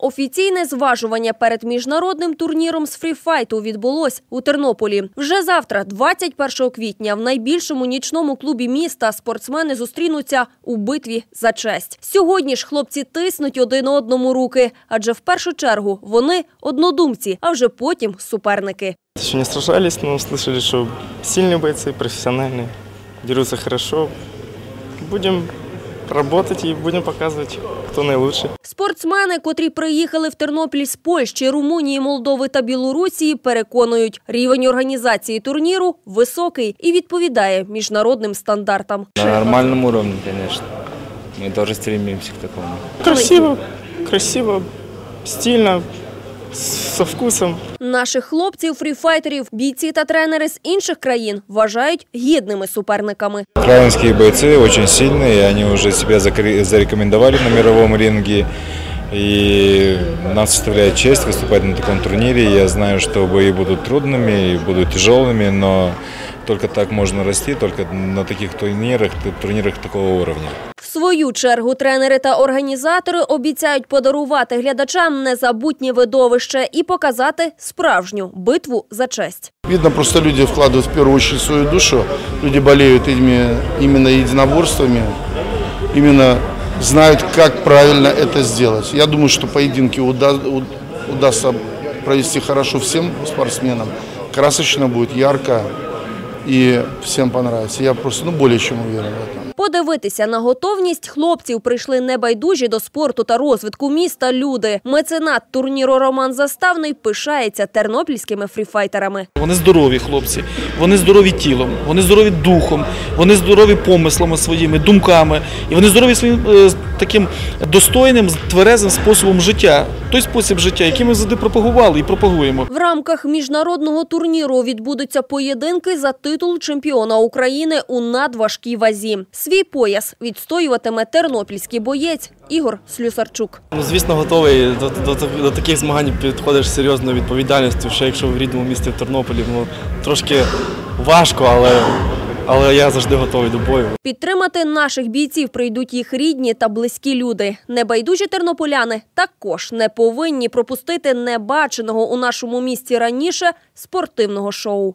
Офіційне зважування перед міжнародним турніром з фріфайту відбулось у Тернополі. Вже завтра, 21 квітня, в найбільшому нічному клубі міста спортсмени зустрінуться у битві за честь. Сьогодні ж хлопці тиснуть один одному руки, адже в першу чергу вони однодумці, а вже потім суперники. Еще не сражались, но слышали, что сильные бойцы, профессиональные, дерутся хорошо. Будем работать і будемо показувати, хто наилучший. Спортсмени, котрі приїхали в Тернопіль з Польщі, Румунії, Молдови та Білорусі, переконують, рівень організації турніру високий і відповідає міжнародним стандартам. На нормальному рівні, звісно. Ми дуже стремимся к такому. Красиво, красиво, стильно, со вкусом. Наших хлопців, фріфайтерів, бійці та тренери з інших країн вважають гідними суперниками. Украинские бойцы очень сильные, и они уже себя закре- зарекомендовали на мировом ринге. И нам составляет честь выступать на таком турнире. Я знаю, что бои будут трудными и будут тяжелыми, но только так можно расти, только на таких турнирах, турнирах такого уровня. В свою чергу тренери та організатори обіцяють подарувати глядачам незабутнє видовище і показати справжню битву за честь. Видно, просто люди вкладывают в первую очередь свою душу, люди болеют этими именно единоборствами, именно знают, как правильно это сделать. Я думаю, что поединки уда- у- удастся провести хорошо всем спортсменам. Красочно будет, ярко и всем понравится. Я просто ну, более чем уверен в этом. Подивитися на готовність хлопців прийшли небайдужі до спорту та розвитку міста люди. Меценат турніру Роман Заставний пишається тернопільськими фріфайтерами. Вони здорові хлопці, вони здорові тілом, вони здорові духом, вони здорові помислами своїми, думками, і вони здорові своїм е, таким достойним, тверезим способом життя. Той спосіб життя, який ми завжди пропагували і пропагуємо. В рамках міжнародного турніру відбудуться поєдинки за титул чемпіона України у надважкій вазі. Свій пояс відстоюватиме тернопільський боєць Ігор Слюсарчук. Ну, звісно, готовий до, до, до таких змагань підходиш з серйозною відповідальністю. Ще якщо в рідному місті в Тернополі, ну трошки важко, але, але я завжди готовий до бою. Підтримати наших бійців прийдуть їх рідні та близькі люди. Небайдужі тернополяни також не повинні пропустити небаченого у нашому місті раніше спортивного шоу.